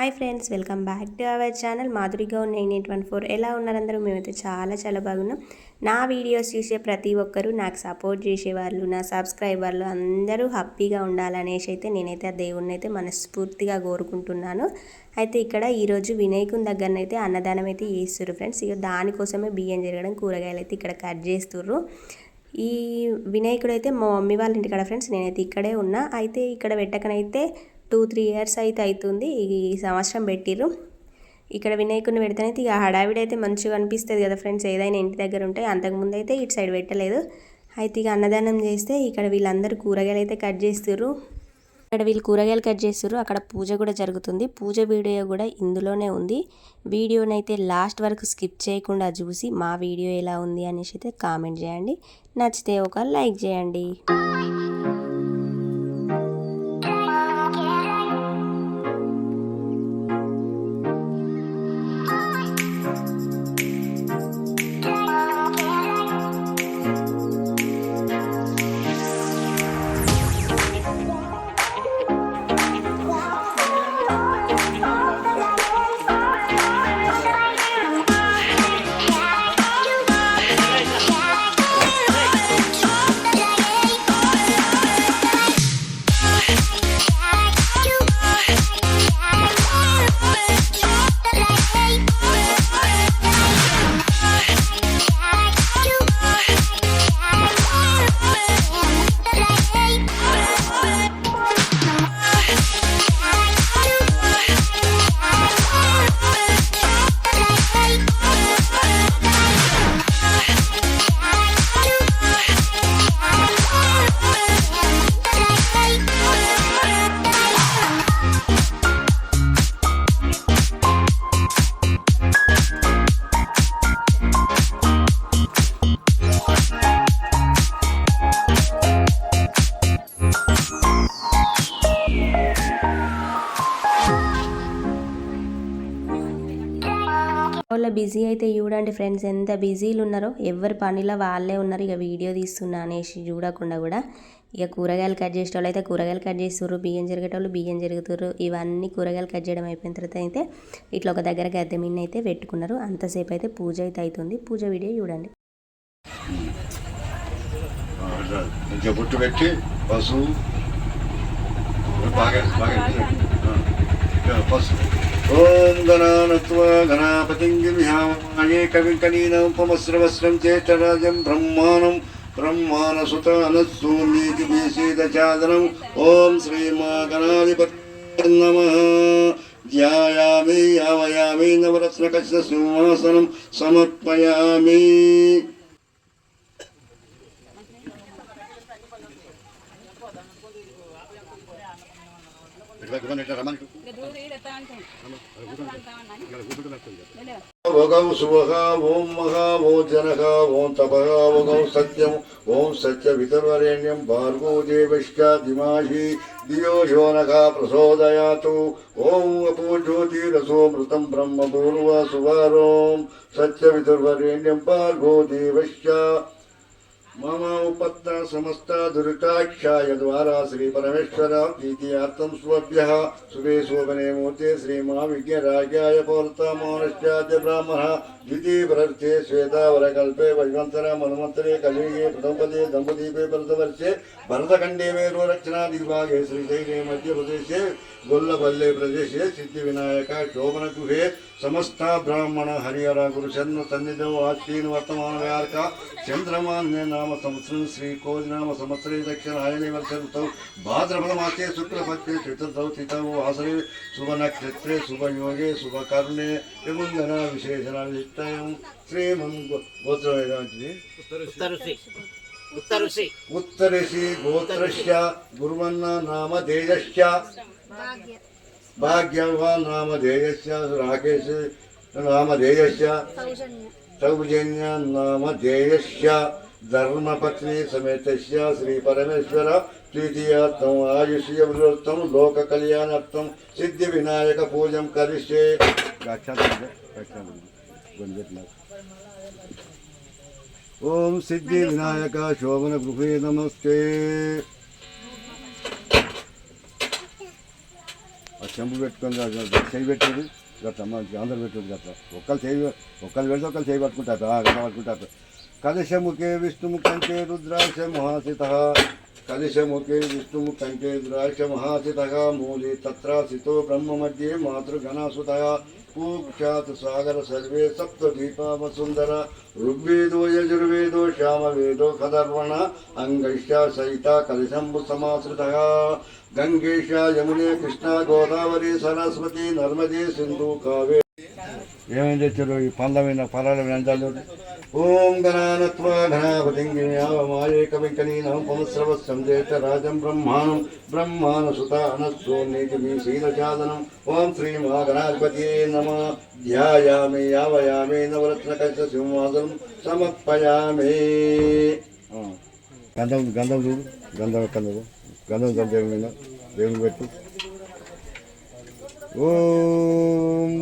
Hi friends welcome back to our channel మాధురిగా ఉన్న nine eight one four. ఎలా ఉన్నారందరూ మేమైతే చాలా చాలా బాగున్నాం. నా వీడియోస్ చూసే ప్రతి ఒక్కరూ నాకు సపోర్ట్ చేసేవాళ్ళు నా సబ్స్క్రైబర్లు అందరూ హ్యాపీగా ఉండాలనేసి అయితే నేనైతే ఆ దేవుణ్ణి అయితే మనస్ఫూర్తిగా కోరుకుంటున్నాను. అయితే ఇక్కడ ఈరోజు వినాయకుని దగ్గరనైతే అన్నదానం అయితే చేస్తుర్రు ఫ్రెండ్స్. ఇక దానికోసమే బియ్యం జరగడం కూరగాయలు అయితే ఇక్కడ కట్ చేస్తుర్రు. ఈ వినాయకుడు అయితే మా మమ్మీ వాళ్ళ ఇంటికాడ ఫ్రెండ్స్ నేనైతే ఇక్కడే ఉన్నా. అయితే ఇక్కడ పెట్టకనైతే టూ త్రీ ఇయర్స్ అయితే అవుతుంది ఈ సంవత్సరం పెట్టిర్రు. ఇక్కడ వినాయకుడిని పెడితేనైతే ఇక హడావిడి అయితే మంచిగా అనిపిస్తుంది కదా ఫ్రెండ్స్. ఏదైనా ఇంటి దగ్గర ఉంటే అంతకుముందు అయితే ఇటు సైడ్ పెట్టలేదు. అయితే ఇక అన్నదానం చేస్తే ఇక్కడ వీళ్ళందరూ కూరగాయలు అయితే కట్ చేస్తారు ఇక్కడ వీళ్ళు కూరగాయలు కట్ చేస్తారు అక్కడ పూజ కూడా జరుగుతుంది. పూజ వీడియో కూడా ఇందులోనే ఉంది. వీడియోనైతే లాస్ట్ వరకు స్కిప్ చేయకుండా చూసి మా వీడియో ఎలా ఉంది అనేసి అయితే కామెంట్ చేయండి. నచ్చితే ఒక లైక్ చేయండి. బిజీ అయితే చూడండి ఫ్రెండ్స్ ఎంత బిజీలు ఉన్నారో ఎవరి పనిలో వాళ్ళే ఉన్నారు ఇక వీడియో తీస్తున్నా అనేసి చూడకుండా కూడా ఇక కూరగాయలు కట్ చేసేటోళ్ళు అయితే కూరగాయలు కట్ చేస్తున్నారు బియ్యం జరిగేటోళ్ళు బియ్యం జరుగుతారు ఇవన్నీ కూరగాయలు కట్ చేయడం అయిపోయిన తర్వాత అయితే ఇట్లా ఒక దగ్గర గద్దె మిన్న అయితే పెట్టుకున్నారు అంతసేపు అయితే పూజ అయితే అవుతుంది పూజ వీడియో చూడండి బొట్టు పెట్టి పసుపు ఓం గణానత్వ గణాపతిం గిర్యామాయే కవిం కనీనోపమస్రవస్రం చేష్టరాజం బ్రహ్మాణం బ్రహ్మాణసుత అనస్సూనీతి ఓం శ్రీమా గణాధిపతి నమ ధ్యాయామి యావయామి నవరత్నకృష్ణ సింహాసనం సమర్పయామి వగౌ సువహ ఓం మహా ఓం జనహ ఓం తపహ వగౌ సత్యం ఓం సత్య వితర్వరేణ్యం భార్గో దేవశ్చ దిమాహి దియో శోనక ప్రసోదయాతు ఓం అపో జ్యోతిరసో మృతం బ్రహ్మ పూర్వ సువారోం సత్య వితర్వరేణ్యం భార్గో దేవశ్చ मम उपत्ता समस्ता परमेश्वर श्रीपरमेश्वर स्वभ्य स्वभ्यः शोभने मूर्ते श्रीमा विज्ञराज्याय पौरता मौनश्चाद्य ब्राह्मण। द्वितीय प्रवृत्ते श्वेतावर कल्पे वैवंतर मनमंत्रे कलिगे प्रथमपदे दम्पदीपे भरतवर्षे भरतखण्डे मेरुरक्षणादिभागे श्रीशैले मध्यप्रदेशे, गोल्लपल्ले प्रदेशे सिद्धिविनायक शोभनगृहे ಸಮಸ್ತ ಬ್ರಾಹ್ಮಣ ಹರಿಹರ ಗುರುಶನ್ನು ತಂದಿದ್ದವು. ಆತ್ಮೀನ ವರ್ತಮಾನ ವ್ಯಾರ್ಕ ಚಂದ್ರಮಾನ್ಯ ನಾಮ ಸಂಸ್ಕೃತ ಶ್ರೀ ಕೋದಿನಾಮ ಸಂವತ್ಸರಿ ದಕ್ಷಿಣ ಆಯಣಿ ವರ್ಷ ಭಾದ್ರಪದ ಮಾತೆ ಶುಕ್ಲಪತ್ನಿ ತ್ರಿತೃತೌ ತಿಥವು ಆಸರೆ ಶುಭ ನಕ್ಷತ್ರೆ ಶುಭ ಯೋಗೆ ಶುಭ ಕರ್ಣೆ ಯಮುಂಗನ ವಿಶೇಷನ ವಿಶಿಷ್ಟ ಶ್ರೀಮಂ ಗೋತ್ರ ಉತ್ತರಿಸಿ. ಉತ್ತರಿಸಿ. ಗೋತ್ರಶ್ಯ ಗುರುವನ್ನ ನಾಮ ದೇಯಶ್ಯ भाग्यवान् नामधेयस्य राकेश नामधेयस्य सौजन्य। नामधेयस्य धर्मपत्नी समेतस्य श्रीपरमेश्वर तृतीयार्थम् सिद्धि लोककल्याणार्थं सिद्धिविनायकपूजं करिष्ये। ओम सिद्धि विनायक शोभन गृह नमस्ते। చెంబు పెట్టుకొని చేయి పెట్టేది. గట్ట మంచి అందరు పెట్టేది గట్ట ఒక్కరు చేయి ఒక్కరు పెడితే ఒకరు చేయి పట్టుకుంటారు. ఆ, పట్టుకుంటారు. కదిశముఖే విష్ణుముఖంకే రుద్రాక్ష మహాసిత. కదిశముఖే విష్ణుముఖంకే రుద్రాక్ష మహాసిత. మూలి తత్రాసితో బ్రహ్మ మధ్యే మాతృగణాసుత పూక్షాత్ సాగర సర్వే సప్త దీపా వసుందర ఋగ్వేదో యజుర్వేదో శ్యామవేదో కదర్వణ. అంగైష్య సహిత కలిశంబు సమాశ్రిత. గంగేష యమునే కృష్ణ గోదావరి సరస్వతి నర్మదే సింధు కావే ఏమేం తెచ్చారు? ఈ పందమైన ఫలాల వ్యంజాలు ఓం గణానత్వా గణాపతింగిన్యావమాయేకవింకనీనం పునఃస్రవస్సం చేత రాజం బ్రహ్మాణం బ్రహ్మాణ సుత అనస్సోన్నీతిమి శీలచాదనం ఓం శ్రీ మహాగణాధిపతి నమ. ధ్యాయామి యావయామి నవరత్నకశ సింహాసనం సమర్పయామి. గంధం గంధం చూడు. గంధం కందవు గంధం దేవుని మీద దేవుని పెట్టు ఓం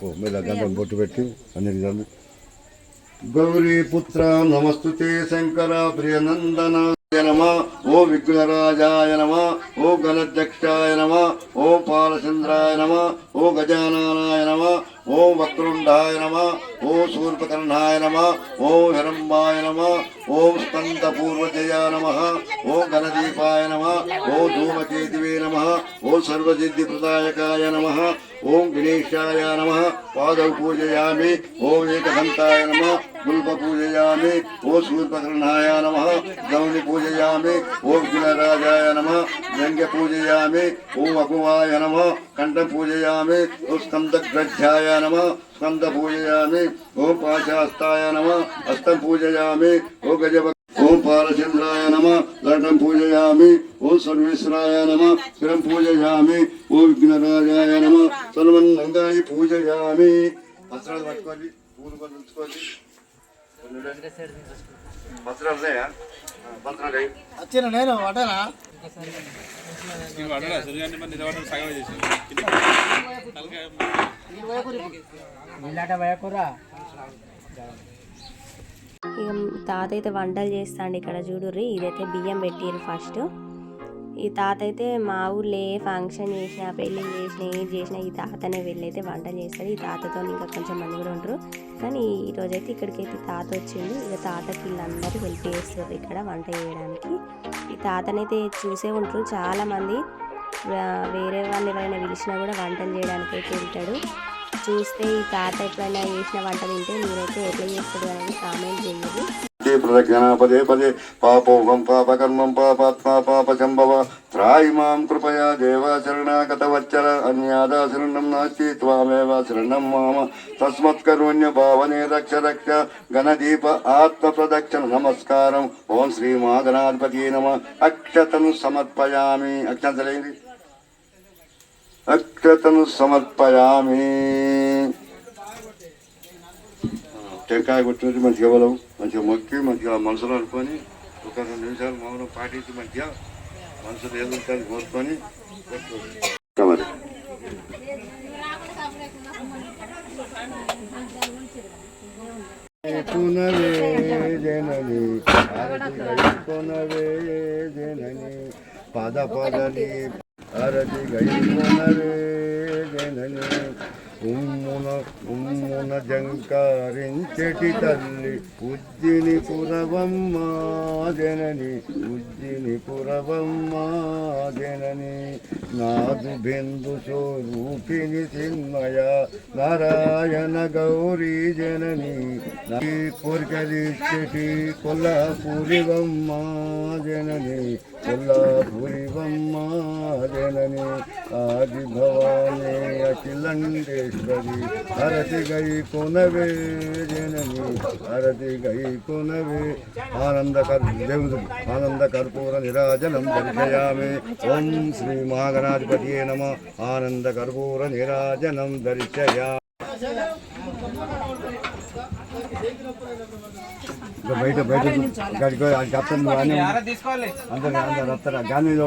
ఓ మీద గంధం బొట్టు పెట్టి అన్నిటి చదువు గౌరీ పుత్ర నమస్తుతే శంకర ప్రియనందన నమ ఓ విఘ్నరాజాయ నమ ఓ గణధ్యక్షాయ నమ ఓ పాలచంద్రాయ నమ ఓ గజానాయ నమ ఓ వక్రుండాయ నమ ఓ శూర్పకర్ణాయ నమ ఓ హిరంబాయ నమ ఓ స్కంద పూర్వజయ నమ ఓ గణదీపాయ నమ ఓ ధూమకేతివే నమ ఓ సర్వసిద్ధిప్రదాయకాయ నమ ఓం గణేశాయ నమ పాదౌ పూజయామి ఓం ఏకదంతాయ నమ గుల్ప పూజయామి ఓ శూర్పకర్ణాయ నమ గౌని పూజయామి ఓం గిలరాజాయ నమ గంగ పూజయామి ఓం అగువాయ నమ కంఠం పూజయామి ఓ స్కందగ్రధ్యాయ నమ స్కంద పూజయామి ఓం పాశాస్తాయ నమ హస్తం పూజయామి ఓ గజ ఓం పాలచంద్రాయ నమ దండం పూజయామి ఓం సర్వేశ్వరాయ నమ శిరం పూజయామి ఓ విఘ్నరాజాయ నమ సర్వన్నంగాయి పూజయామి. వస్త్రాలు పట్టుకోండి పూలు కొన్ని ఉంచుకోండి. వస్త్రాలు ఉన్నాయా? వస్త్రాలు. వచ్చిన నేను వడనా వయకురా ఇక తాత అయితే వంటలు చేస్తాండి ఇక్కడ చూడుర్రి. ఇదైతే బియ్యం పెట్టిర్రు ఫస్ట్ ఈ తాత అయితే మా ఊళ్ళో ఏ ఫంక్షన్ చేసినా పెళ్ళి చేసినా ఏం చేసినా ఈ తాతనే వెళ్ళైతే వంట చేస్తాడు ఈ తాతతో ఇంకా కొంచెం మంది కూడా ఉంటారు. కానీ ఈ రోజైతే ఇక్కడికైతే తాత వచ్చింది ఇక తాతకి వీళ్ళందరూ హెల్ప్ చేస్తారు ఇక్కడ వంట చేయడానికి. ఈ తాతనైతే చూసే ఉంటారు చాలామంది. వేరే వాళ్ళు ఎవరైనా పిలిచినా కూడా వంటలు చేయడానికి అయితే వెళ్తాడు. చూస్తే ఈ తాత ఎప్పుడైనా చేసిన వంట తింటే మీరైతే ఎట్లా చేస్తారు అనేది కామెంట్ చేయండి ప్రదక్షిణ పదే పదే పాపోహం పాపకర్మం పాపాత్మా పాపశంభవ. త్రాయి మాం కృపయా దేవాచరణాగతవచ్చర అన్యాదాశరణం నాస్తి త్వామేవాశరణం మామ. తస్మత్కరుణ్య భావనే రక్ష రక్ష గణదీప ఆత్మ ప్రదక్షిణ నమస్కారం. ఓం శ్రీ మాగణాధిపతి నమ. అక్షతను సమర్పయామి. అక్షంతలేండి అక్షతను సమర్పయామి. టెంకాయ కొట్టినట్టు మంచిగా బలవు మంచిగా మొక్కి మంచిగా మనసులో అనుకొని ఒక రెండు నిమిషాలు మౌనం పాటించి మంచిగా మనసులు ఏదో కోరుకొని కొట్టు. మరి పునవే జనని అరటి జనని పద పదని అరటి గై జనని ఉమ్మున ఉమ్మున జంకారించెటి తల్లి ఉజ్జిని పురవమ్మ జనని ఉజ్జిని పురవమ్మ జనని. నాదు బిందు స్వరూపిణి చిన్మయ నారాయణ గౌరీ జనని. నా కోరికలిచ్చటి జనని కొల్లాపూరివమ్మ జనని. ఆది భవానీ అఖిలండేశ్వరి హరతి గై కొనవే జనని హరతి గై కొనవే ఆనంద దేవుడు ఆనంద కర్పూర నిరాజనం దర్శయామి ఓం శ్రీ మహాగణాధిపతి నమ ఆనంద కర్పూర నిరాజనం దర్శయా బయట బయట గడికో చెప్తాను తీసుకోవాలి. అందరు అందరు వస్తారా? గాంధీలో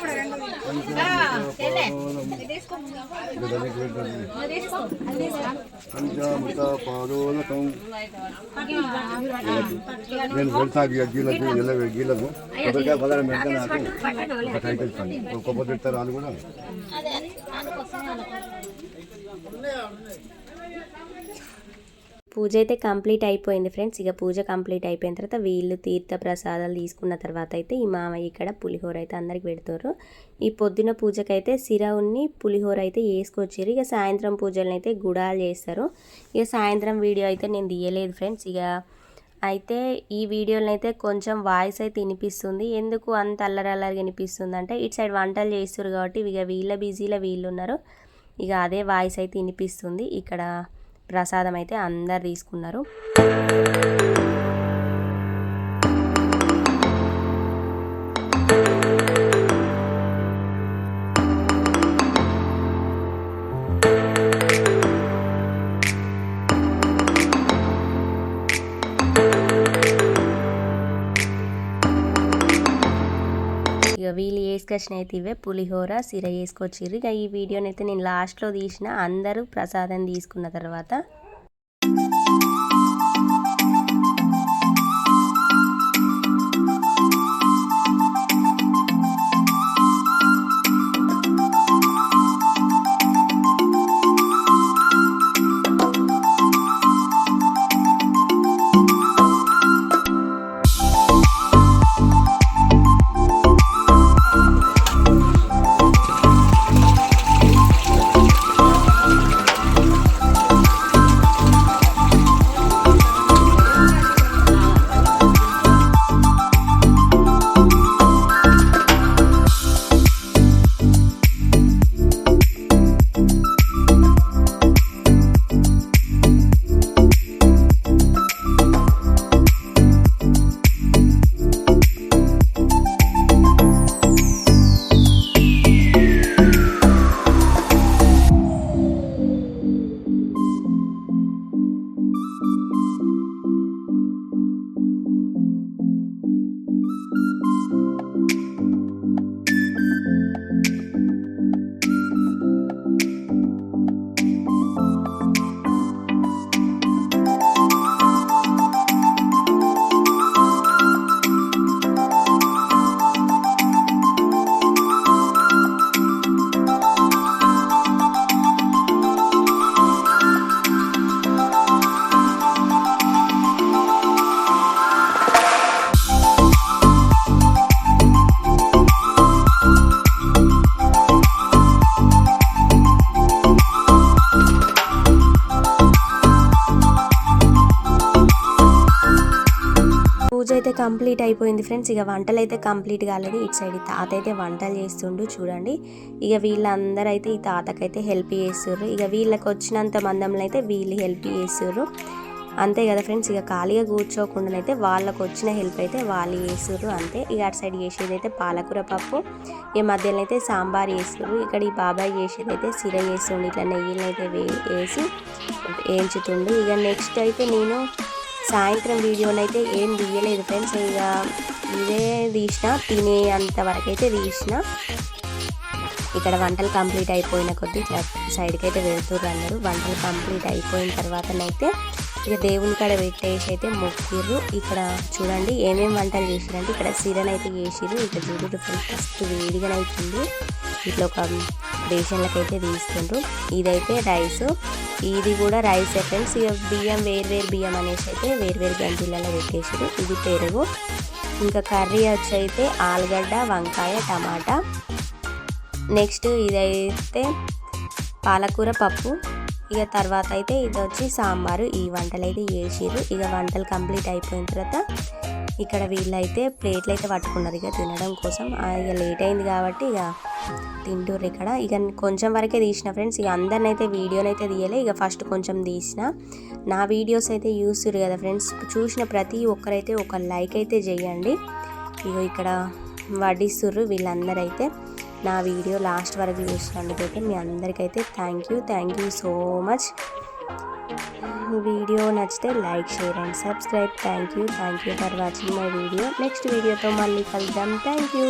పాపనివారణం. నేను వెళ్తా గీలకు ఇలా గీలకు కొబ్బరికాయ పదార్థం పెడతా నాకు ఒక సైకిల్ పని కొబ్బరి పెడతారు వాళ్ళు కూడా పూజ అయితే కంప్లీట్ అయిపోయింది ఫ్రెండ్స్. ఇక పూజ కంప్లీట్ అయిపోయిన తర్వాత వీళ్ళు తీర్థ ప్రసాదాలు తీసుకున్న తర్వాత అయితే ఈ మామయ్య ఇక్కడ పులిహోర అయితే అందరికి పెడతారు. ఈ పొద్దున పూజకైతే సిర ఉన్ని పులిహోర అయితే వేసుకొచ్చారు. ఇక సాయంత్రం పూజలను అయితే గుడాలు చేస్తారు. ఇక సాయంత్రం వీడియో అయితే నేను తీయలేదు ఫ్రెండ్స్. ఇక అయితే ఈ వీడియోలో అయితే కొంచెం వాయిస్ అయితే వినిపిస్తుంది. ఎందుకు అంత అల్లరల్లరి వినిపిస్తుంది అంటే ఇటు సైడ్ వంటలు చేస్తారు కాబట్టి ఇక వీళ్ళ బిజీలో వీళ్ళు ఉన్నారు. ఇక అదే వాయిస్ అయితే వినిపిస్తుంది. ఇక్కడ ప్రసాదం అయితే అందరు తీసుకున్నారు. డిస్కషన్ అయితే ఇవే పులిహోర సిర వేసుకొచ్చిర్రు. ఇక ఈ వీడియోని అయితే నేను లాస్ట్లో తీసిన అందరూ ప్రసాదం తీసుకున్న తర్వాత. అయితే కంప్లీట్ అయిపోయింది ఫ్రెండ్స్. ఇక వంటలు అయితే కంప్లీట్ కాలేదు. ఇటు సైడ్ తాత అయితే వంటలు చేస్తుండు చూడండి. ఇక వీళ్ళందరూ అయితే ఈ తాతకైతే హెల్ప్ చేస్తుర్రు. ఇక వీళ్ళకి వచ్చినంత మందంలో అయితే వీళ్ళు హెల్ప్ చేస్తుర్రు. అంతే కదా ఫ్రెండ్స్. ఇక ఖాళీగా కూర్చోకుండా అయితే వాళ్ళకు వచ్చిన హెల్ప్ అయితే వాళ్ళు చేస్తుర్రు. అంతే. ఇక అటు సైడ్ చేసేది అయితే పాలకూర పప్పు. ఈ మధ్యలో అయితే సాంబార్ చేస్తుర్రు. ఇక్కడ ఈ బాబాయ్ చేసేది అయితే సిర చేస్తుండు. ఇట్లా నెయ్యిని అయితే వే వేసి వేయించుతుండు. ఇక నెక్స్ట్ అయితే నేను సాయంత్రం వీడియోనైతే ఏం తీయలేదు ఫ్రెండ్స్. ఇక ఇదే తీసిన తినే అంత తీసిన. ఇక్కడ వంటలు కంప్లీట్ అయిపోయిన కొద్దీ ఇట్లా సైడ్కి అయితే వెళ్తుర్రు అందరూ. వంటలు కంప్లీట్ అయిపోయిన తర్వాతనైతే ఇక దేవుని కాడ పెట్టేసి అయితే మొక్కిర్రు. ఇక్కడ చూడండి ఏమేమి వంటలు చేసిరంటే ఇక్కడ సిరన్ అయితే చేసిర్రు ఇక్కడ చూడు ఫస్ట్ అవుతుంది ఇట్లా ఒక బేషన్లకి అయితే తీసుకుండ్రు. ఇదైతే రైస్. ఇది కూడా రైస్ ఫ్రెండ్స్ ఇక బియ్యం వేరు వేరు బియ్యం అనేసి అయితే వేరు వేరు పెట్టేసారు ఇది పెరుగు. ఇంకా కర్రీ వచ్చి అయితే ఆలుగడ్డ వంకాయ టమాటా. నెక్స్ట్ ఇదైతే పాలకూర పప్పు. ఇక తర్వాత అయితే ఇది వచ్చి సాంబారు. ఈ వంటలు అయితే చేసిర్రు. ఇక వంటలు కంప్లీట్ అయిపోయిన తర్వాత ఇక్కడ వీళ్ళైతే ప్లేట్లు అయితే పట్టుకున్నారు. ఇక తినడం కోసం. ఇక లేట్ అయింది కాబట్టి ఇక తింటుర్రు ఇక్కడ. ఇక కొంచెం వరకే తీసిన ఫ్రెండ్స్. ఇక అందరిని అయితే వీడియోనైతే తీయలే. ఇక ఫస్ట్ కొంచెం తీసిన. నా వీడియోస్ అయితే చూస్తురు కదా ఫ్రెండ్స్. చూసిన ప్రతి ఒక్కరైతే ఒక లైక్ అయితే చేయండి. ఇక ఇక్కడ వడ్డిస్తుర్రు వీళ్ళందరూ అయితే నా వీడియో లాస్ట్ వరకు చూసినందుకైతే మీ అందరికైతే thank you. Thank you so much. Video నచ్చితే like share and subscribe. Thank you thank you for watching my video. Next వీడియోతో మళ్ళీ కలుద్దాం. Thank you